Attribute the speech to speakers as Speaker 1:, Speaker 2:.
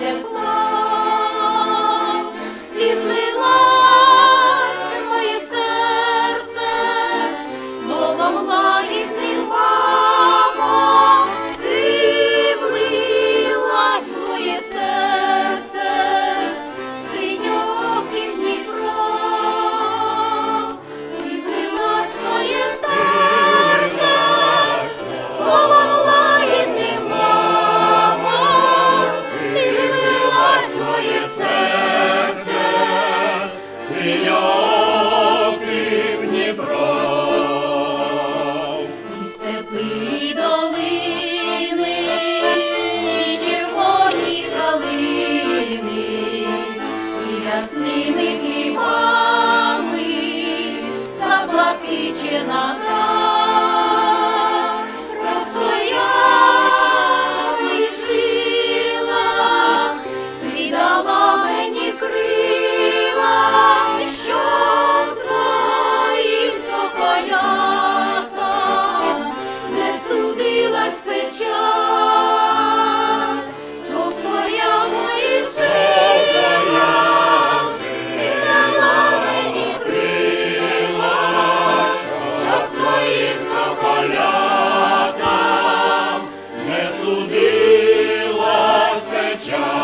Speaker 1: Yeah. судилась печаль.